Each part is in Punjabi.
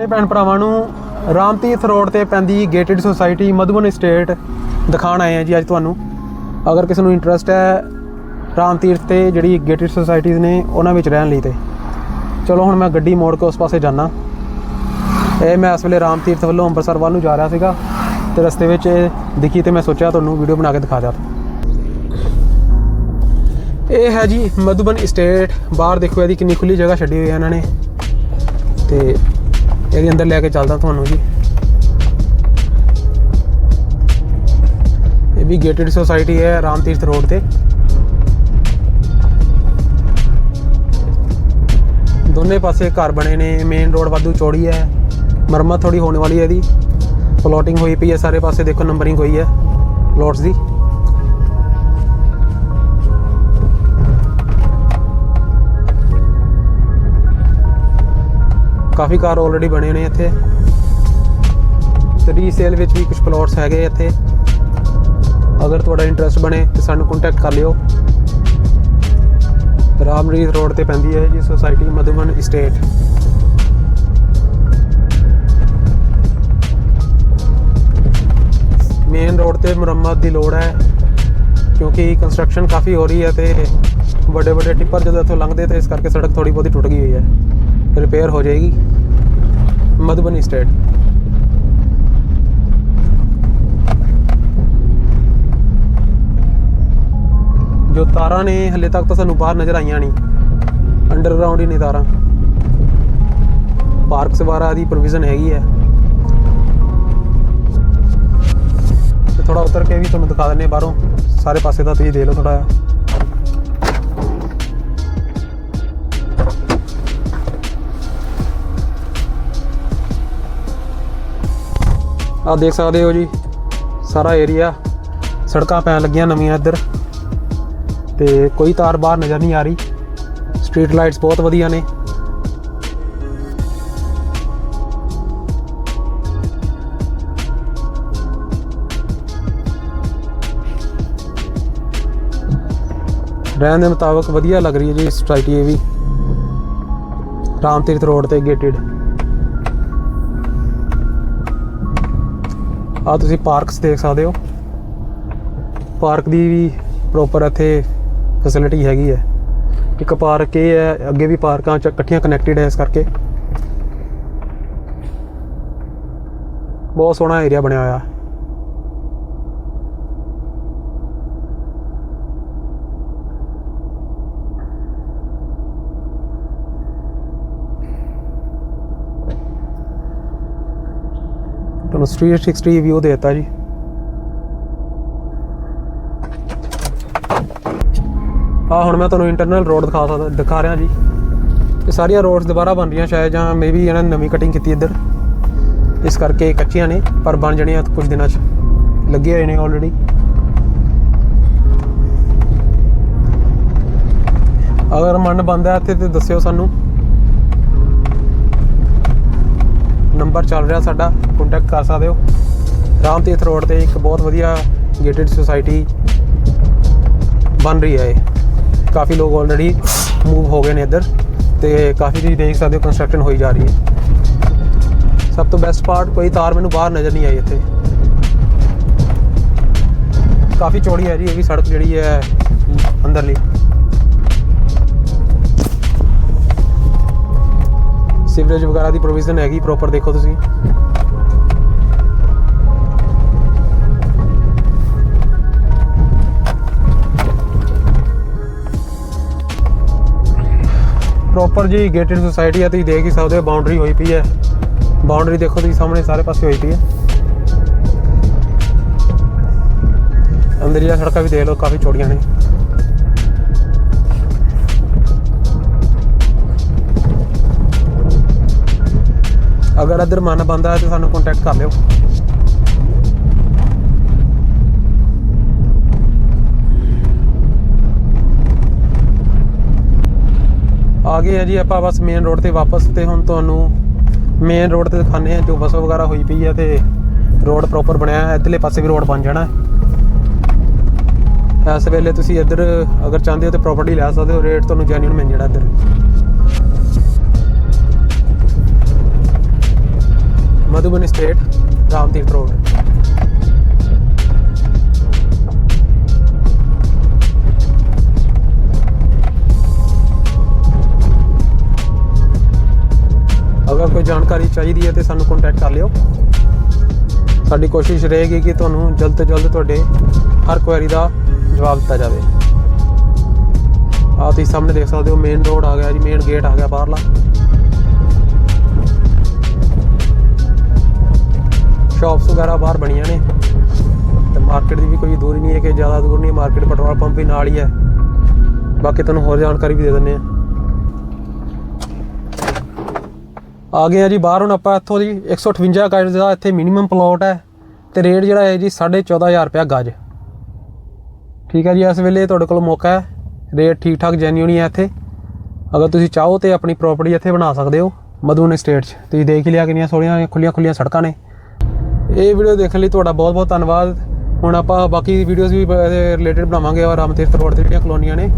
ਤੇ ਭੈਣ ਭਰਾਵਾਂ ਨੂੰ ਰਾਮਤੀਰਥ ਰੋਡ ਤੇ ਪੈਂਦੀ ਗੇਟਡ ਸੁਸਾਇਟੀ ਮਧੂਬਨ ਸਟੇਟ ਦਿਖਾਣ ਆਏ ਆ ਜੀ ਅੱਜ ਤੁਹਾਨੂੰ। ਅਗਰ ਕਿਸੇ ਨੂੰ ਇੰਟਰਸਟ ਹੈ ਰਾਮਤੀਰਥ ਤੇ ਜਿਹੜੀ ਗੇਟਡ ਸੁਸਾਇਟੀਜ਼ ਨੇ, ਉਹਨਾਂ ਵਿੱਚ ਰਹਿਣ ਲਈ ਤੇ। ਚਲੋ ਹੁਣ ਮੈਂ ਗੱਡੀ ਮੋੜ ਕੇ ਉਸ ਪਾਸੇ ਜਾਣਾ ਇਹ ਮੈਂ ਇਸ ਵੇਲੇ ਰਾਮਤੀਰਥ ਵੱਲੋਂ ਅੰਮ੍ਰਿਤਸਰ ਵੱਲ ਨੂੰ ਜਾ ਰਿਹਾ ਸੀਗਾ ਤੇ ਰਸਤੇ ਵਿੱਚ ਇਹ ਦਿਖੀ ਤੇ ਮੈਂ ਸੋਚਿਆ ਤੁਹਾਨੂੰ ਵੀਡੀਓ ਬਣਾ ਕੇ ਦਿਖਾ ਦਿਆਂ। ਇਹ ਹੈ ਜੀ ਮਧੂਬਨ ਸਟੇਟ ਬਾਹਰ ਦੇਖੋ ਇਹਦੀ ਕਿੰਨੀ ਖੁੱਲੀ ਜਗ੍ਹਾ ਛੱਡੀ ਹੋਈ ਹੈ ਇਹਨਾਂ ਨੇ। ਤੇ ਇਹਦੇ ਅੰਦਰ ਲੈ ਕੇ ਚੱਲਦਾ ਤੁਹਾਨੂੰ ਜੀ। ਇਹ ਵੀ ਗੇਟਡ ਸੁਸਾਇਟੀ ਹੈ ਰਾਮਤੀਰਥ ਰੋਡ ਤੇ। ਦੋਨੇ ਪਾਸੇ ਘਰ ਬਣੇ ਨੇ ਮੇਨ ਰੋਡ ਵਾਧੂ ਚੌੜੀ ਹੈ। ਮਰਮਤ ਥੋੜੀ ਹੋਣ ਵਾਲੀ ਹੈ ਇਹਦੀ। ਪਲੋਟਿੰਗ ਹੋਈ ਪਈ ਹੈ, ਸਾਰੇ ਪਾਸੇ ਦੇਖੋ ਨੰਬਰਿੰਗ ਹੋਈ ਹੈ। ਪਲੋਟਸ ਦੀ। ਕਾਫੀ ਕਾਰ ਆਲਰੇਡੀ ਬਣੇ ਨੇ ਇੱਥੇ। ਤੇ ਰੀਸੇਲ ਵਿੱਚ ਵੀ ਕੁਝ ਪਲਾਟਸ ਹੈਗੇ ਇੱਥੇ। ਅਗਰ ਤੁਹਾਡਾ ਇੰਟਰਸਟ ਬਣੇ ਤੇ ਸਾਨੂੰ ਕੰਟੈਕਟ ਕਰ ਲਿਓ। ਰਾਮਰੀਤ ਰੋਡ ਤੇ ਪੈਂਦੀ ਹੈ ਜੀ society Madhuban estate main road ਤੇ ਮੁਰੰਮਤ ਦੀ ਲੋੜ ਹੈ, ਕਿਉਂਕਿ ਕੰਸਟਰਕਸ਼ਨ ਕਾਫੀ ਹੋ ਰਹੀ ਹੈ ਤੇ ਵੱਡੇ ਵੱਡੇ ਟਿੱਪਰ ਜਦੋਂ ਇੱਥੋਂ ਲੰਘਦੇ ਤੇ ਇਸ ਕਰਕੇ ਸੜਕ ਥੋੜੀ ਬਹੁਤੀ ਟੁੱਟ ਗਈ ਹੋਈ ਹੈ। ਰਿਪੇਅਰ ਹੋ ਜਾਏਗੀ। ਮਧੂਬਨੀ ਸਟੇਟ ਜੋ ਤਾਰਾਂ ਨੇ ਹਲੇ ਤੱਕ ਤਾਂ ਸਾਨੂੰ ਬਾਹਰ ਨਜ਼ਰ ਆਈਆਂ ਨਹੀਂ ਅੰਡਰਗਰਾਉਂਡ ਹੀ ਨੇ ਤਾਰਾਂ ਪਾਰਕਸ ਵਗੈਰਾ ਦੀ ਪ੍ਰੋਵੀਜ਼ਨ ਹੈਗੀ ਹੈ ਤੇ ਥੋੜਾ ਉਤਰ ਕੇ ਵੀ ਤੁਹਾਨੂੰ ਦਿਖਾ ਦਿੰਨੇ ਬਾਹਰੋਂ ਸਾਰੇ ਪਾਸੇ ਦਾ ਤੁਸੀਂ ਦੇਖ ਲਓ ਥੋੜਾ ਆ ਦੇਖ ਸਕਦੇ ਹੋ ਜੀ, ਸਾਰਾ ਏਰੀਆ ਸੜਕਾਂ ਪੈਣ ਲੱਗੀਆਂ ਨਵੀਆਂ ਇੱਧਰ। ਤੇ ਕੋਈ ਤਾਰ ਬਾਹਰ ਨਜ਼ਰ ਨਹੀਂ ਆ ਰਹੀ। ਸਟਰੀਟ ਲਾਈਟਸ ਬਹੁਤ ਵਧੀਆ ਨੇ। ਰਹਿਣ ਦੇ ਮੁਤਾਬਕ ਵਧੀਆ ਲੱਗ ਰਹੀ ਹੈ ਜੀ ਸੋਸਾਇਟੀ ਇਹ ਵੀ। ਰਾਮਤੀਰਥ ਰੋਡ ਤੇ ਗੇਟਡ ਆ ਤੁਸੀਂ ਪਾਰਕਸ ਦੇਖ ਸਕਦੇ ਹੋ। ਪਾਰਕ ਦੀ ਵੀ ਪ੍ਰੋਪਰ ਇੱਥੇ ਫੈਸਿਲਿਟੀ ਹੈਗੀ ਹੈ। ਇੱਕ ਪਾਰਕ ਇਹ ਹੈ, ਅੱਗੇ ਵੀ ਪਾਰਕਾਂ ਚ ਇਕੱਠੀਆਂ ਕਨੈਕਟਡ ਹੈ ਇਸ ਕਰਕੇ। ਬਹੁਤ ਸੋਹਣਾ ਏਰੀਆ ਬਣਿਆ ਹੋਇਆ। ਤੁਹਾਨੂੰ 360 ਵਿਊ ਦੇਤਾ ਜੀ। ਆ ਹੁਣ ਮੈਂ ਤੁਹਾਨੂੰ ਇੰਟਰਨਲ ਰੋਡ ਦਿਖਾ ਸਕਦਾ ਦਿਖਾ ਰਿਹਾ ਜੀ। ਇਹ ਸਾਰੀਆਂ ਰੋਡਸ ਦੁਬਾਰਾ ਬਣ ਰਹੀਆਂ ਸ਼ਾਇਦ ਜਾਂ ਮੇਬੀ ਇਹਨਾਂ ਨੇ ਨਵੀਂ ਕਟਿੰਗ ਕੀਤੀ ਇੱਧਰ। ਇਸ ਕਰਕੇ ਕੱਚੀਆਂ ਨੇ, ਪਰ ਬਣ ਜਾਣੀਆਂ ਕੁਝ ਦਿਨਾਂ 'ਚ। ਲੱਗੇ ਹੋਏ ਨੇ ਆਲਰੇਡੀ ਅਗਰ ਮਨ ਬੰਦਾ ਇੱਥੇ ਤੇ ਦੱਸਿਓ ਸਾਨੂੰ। ਨੰਬਰ ਚੱਲ ਰਿਹਾ ਸਾਡਾ ਕੰਟੈਕਟ ਕਰ ਸਕਦੇ ਹੋ। ਰਾਮਤੀਰਥ ਰੋਡ ਤੇ ਇੱਕ ਬਹੁਤ ਵਧੀਆ ਗੇਟਡ ਸੁਸਾਇਟੀ ਬਣ ਰਹੀ ਹੈ ਇਹ। ਕਾਫੀ ਲੋਕ ਆਲਰੇਡੀ ਮੂਵ ਹੋ ਗਏ ਨੇ ਇੱਧਰ ਤੇ ਕਾਫੀ ਤੁਸੀਂ ਦੇਖ ਸਕਦੇ ਹੋ ਕੰਸਟਰਕਸ਼ਨ ਹੋਈ ਜਾ ਰਹੀ ਹੈ। ਸਭ ਤੋਂ ਬੈਸਟ ਪਾਰਟ ਕੋਈ ਤਾਰ ਮੈਨੂੰ ਬਾਹਰ ਨਜ਼ਰ ਨਹੀਂ ਆਈ ਇੱਥੇ। ਕਾਫੀ ਚੌੜੀ ਹੈ ਜੀ, ਇਹ ਵੀ ਸੜਕ ਜਿਹੜੀ ਹੈ ਅੰਦਰਲੀ। ਸੀਵਰੇਜ ਵਗੈਰਾ ਦੀ ਪ੍ਰੋਵੀਜ਼ਨ ਹੈਗੀ ਪ੍ਰੋਪਰ ਦੇਖੋ ਤੁਸੀਂ। ਪ੍ਰੋਪਰ ਜੀ ਗੇਟਡ ਸੁਸਾਇਟੀ ਹੈ ਤੁਸੀਂ ਦੇਖ ਹੀ ਸਕਦੇ ਹੋ ਬਾਉਂਡਰੀ ਹੋਈ ਪਈ ਹੈ। ਬਾਉਂਡਰੀ ਦੇਖੋ ਤੁਸੀਂ, ਸਾਹਮਣੇ ਸਾਰੇ ਪਾਸੇ ਹੋਈ ਪਈ ਹੈ। ਅੰਦਰੀਆਂ ਸੜਕਾਂ ਵੀ ਦੇਖ ਲਓ, ਕਾਫੀ ਛੋਟੀਆਂ ਨੇ। ਅਗਰ ਇੱਧਰ ਮਨ ਬੰਦਾ ਹੈ ਤਾਂ ਸਾਨੂੰ ਕੰਟੈਕਟ ਕਰ ਲਿਓ। ਆ ਗਏ ਆ ਜੀ, ਆਪਾਂ ਬਸ ਮੇਨ ਰੋਡ ਤੇ ਵਾਪਸ ਤੇ ਹੁਣ ਤੁਹਾਨੂੰ ਮੇਨ ਰੋਡ ਤੇ ਦਿਖਾਣੇ ਆ ਜੋ ਬੱਸ ਵਗੈਰਾ ਹੋਈ ਪਈ ਹੈ ਤੇ ਰੋਡ ਪ੍ਰੋਪਰ ਬਣਿਆ ਹੈ ਇੱਧਰਲੇ ਪਾਸੇ ਵੀ ਰੋਡ ਬਣ ਜਾਣਾ। ਹੈ ਇਸ ਵੇਲੇ ਤੁਸੀਂ ਇੱਧਰ ਅਗਰ ਚਾਹੁੰਦੇ ਹੋ ਤੇ ਪ੍ਰਾਪਰਟੀ ਲੈ ਸਕਦੇ ਹੋ ਰੇਟ ਤੁਹਾਨੂੰ ਜੈਨੂਇਨ ਮਿਲ ਜਾਣਾ ਇੱਧਰ। ਮਧੂਬਨ ਸਟੇਟ ਰਾਮਦੀਪ ਰੋਡ ਅਗਰ ਕੋਈ ਜਾਣਕਾਰੀ ਚਾਹੀਦੀ ਹੈ ਤੇ ਸਾਨੂੰ ਕੰਟੈਕਟ ਕਰ ਲਿਓ ਸਾਡੀ ਕੋਸ਼ਿਸ਼ ਰਹੇਗੀ ਕਿ ਤੁਹਾਨੂੰ ਜਲਦ ਤੋਂ ਜਲਦ ਤੁਹਾਡੇ ਹਰ ਕੁਐਰੀ ਦਾ ਜਵਾਬ ਦਿੱਤਾ ਜਾਵੇ ਆਹ ਤੁਸੀਂ ਸਾਹਮਣੇ ਦੇਖ ਸਕਦੇ ਹੋ ਮੇਨ ਰੋਡ ਆ ਗਿਆ ਜੀ ਮੇਨ ਗੇਟ ਆ ਗਿਆ ਬਾਹਰਲਾ ਸ਼ਾਪਸ ਵਗੈਰਾ ਬਾਹਰ ਬਣੀਆਂ ਨੇ। ਤੇ ਮਾਰਕੀਟ ਦੀ ਵੀ ਕੋਈ ਦੂਰੀ ਨਹੀਂ ਹੈ ਕਿ ਜ਼ਿਆਦਾ ਦੂਰ ਨਹੀਂ ਮਾਰਕੀਟ ਪੈਟਰੋਲ ਪੰਪ ਵੀ ਨਾਲ ਹੀ ਹੈ। ਬਾਕੀ ਤੁਹਾਨੂੰ ਹੋਰ ਜਾਣਕਾਰੀ ਵੀ ਦੇ ਦਿੰਦੇ ਆ ਆ ਗਏ ਆ ਜੀ ਬਾਹਰ ਹੁਣ ਆਪਾਂ ਇੱਥੋਂ ਦੀ 158 ਗਜ ਦਾ ਇੱਥੇ ਮਿਨੀਮਮ ਪਲਾਟ ਹੈ ਤੇ ਰੇਟ ਜਿਹੜਾ ਹੈ ਜੀ 14500 ਰੁਪਇਆ ਗਜ। ਠੀਕ ਹੈ ਜੀ, ਇਸ ਵੇਲੇ ਤੁਹਾਡੇ ਕੋਲ ਮੌਕਾ ਹੈ। ਰੇਟ ਠੀਕ ਠਾਕ ਜੈਨੂਇਨ ਹੀ ਹੈ ਇੱਥੇ। ਅਗਰ ਤੁਸੀਂ ਚਾਹੋ ਤੇ ਆਪਣੀ ਪ੍ਰਾਪਰਟੀ ਇੱਥੇ ਬਣਾ ਸਕਦੇ ਹੋ ਮਧੂਨ ਸਟੇਟ 'ਚ। ਤੁਸੀਂ ਦੇਖ ਹੀ ਲਿਆ ਕਿੰਨੀਆਂ ਸੋਹਣੀਆਂ ਖੁੱਲੀਆਂ ਖੁੱਲੀਆਂ ਸੜਕਾਂ ਨੇ। ਇਹ ਵੀਡੀਓ ਦੇਖਣ ਲਈ ਤੁਹਾਡਾ ਬਹੁਤ ਬਹੁਤ ਧੰਨਵਾਦ। ਹੁਣ ਆਪਾਂ ਬਾਕੀ ਵੀਡੀਓਜ਼ ਵੀ ਇਹਦੇ ਰਿਲੇਟਡ ਬਣਾਵਾਂਗੇ ਔਰ ਰਾਮਤੀਰਥ ਰੋਡ ਤੇ ਜਿਹੜੀਆਂ ਕਲੋਨੀਆਂ ਨੇ,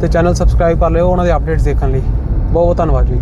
ਤੇ ਚੈਨਲ ਸਬਸਕ੍ਰਾਈਬ ਕਰ ਲਿਓ ਉਹਨਾਂ ਦੇ ਅਪਡੇਟਸ ਦੇਖਣ ਲਈ। ਬਹੁਤ ਬਹੁਤ ਧੰਨਵਾਦ ਜੀ।